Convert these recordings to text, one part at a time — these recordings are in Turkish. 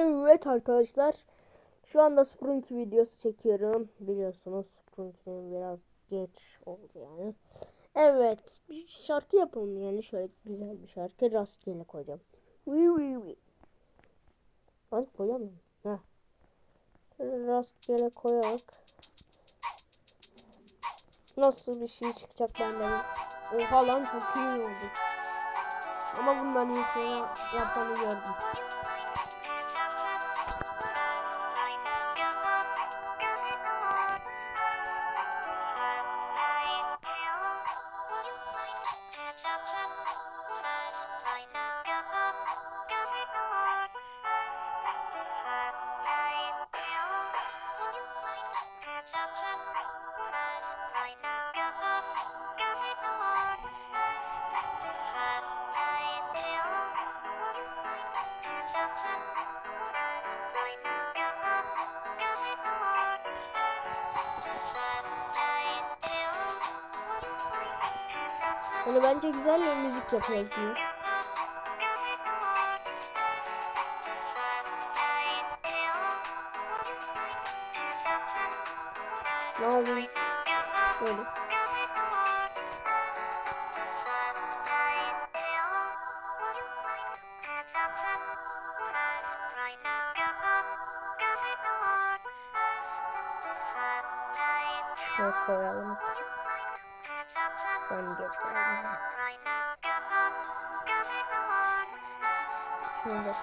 Evet arkadaşlar. Şu anda Sprunky videosu çekiyorum. Biliyorsunuz Sprunky'nin biraz geç oldu yani. Evet. Bir şarkı yapalım yani. Şöyle güzel bir şarkı. Rastgele koyacağım. Vii vii vii. Lan koyamıyorum. Heh. Rastgele koyarak. Nasıl bir şey çıkacak benden? Oha lan çok iyi oldu. Ama bundan iyisini yapanı gördüm. Yani bence güzel bir müzik yapıyoruz bunu. Ne yapayım? Böyle. Şöyle koyalım. Sen geç koyalım. Şunu da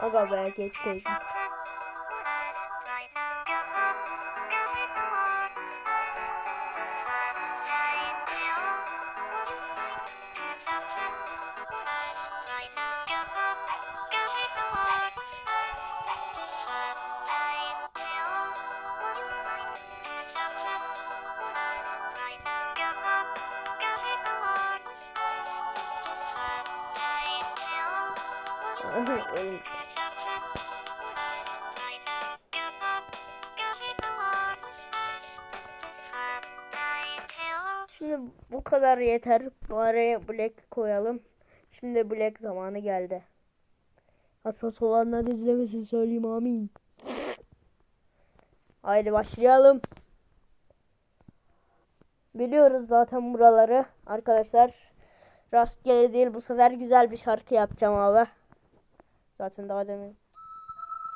Aga be geç koydum. Kadar yeter. Bari black koyalım. Şimdi black zamanı geldi. Hassas olanlar izlemesin söyleyeyim amin. Haydi başlayalım. Biliyoruz zaten buraları. Arkadaşlar rastgele değil bu sefer güzel bir şarkı yapacağım abi. Zaten daha demin.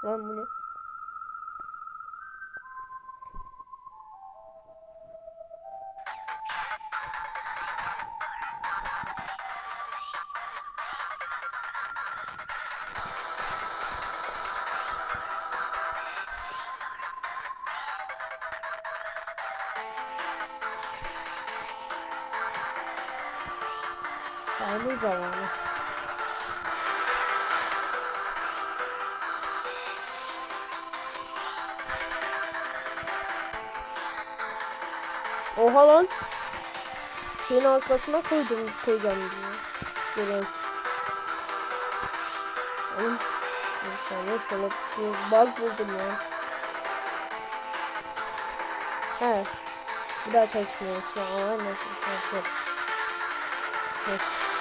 Lan bu ne? Sayma zamanı. Oha lan. Şeyin arkasına koydum koyacağım diye. Biraz. Oğlum. Bir saniye şöyle bir bug buldum ya. He. Bir daha çalışmıyor şu an neyse. Neyse.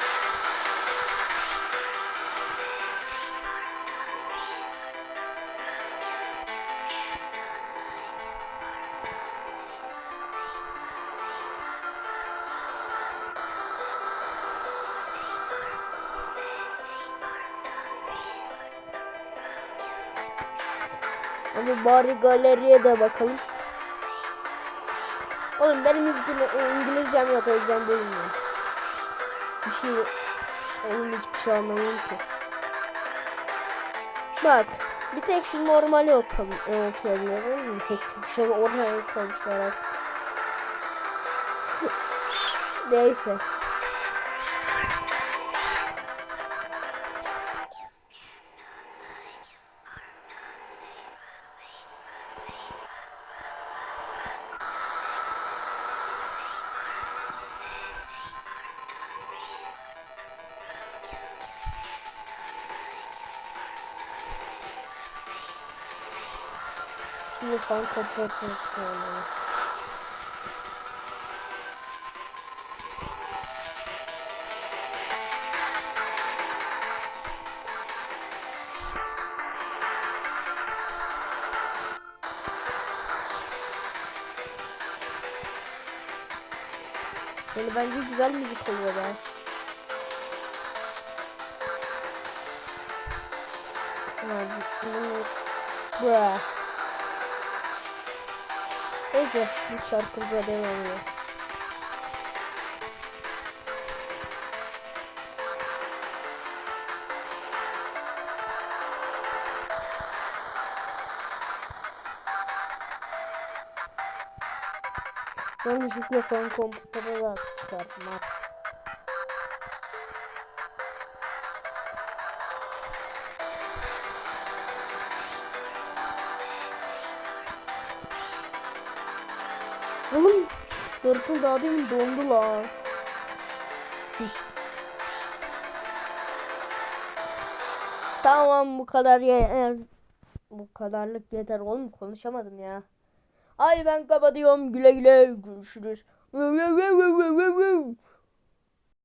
Ama bari galeriye de bakalım. Oğlum benim İngil İngilizcem yok o yüzden bilmiyorum. Bir şey oğlum hiçbir şey anlamıyorum ki. Bak bir tek şu normali e, okuyabiliyorum. Bir tek Türkçe oraya koymuşlar artık. Neyse. İsmini falan kopyalasın istiyorum. Yani. Yani bence güzel müzik oluyor be. Abi, bunu- Bra. Özür biz şarkımıza devam edelim. Ben düşük nefem lá da çıkartmak. Purple daha demin dondu. Hı. tamam bu kadar ye bu kadarlık yeter oğlum konuşamadım ya. Ay ben kapatıyorum güle güle görüşürüz.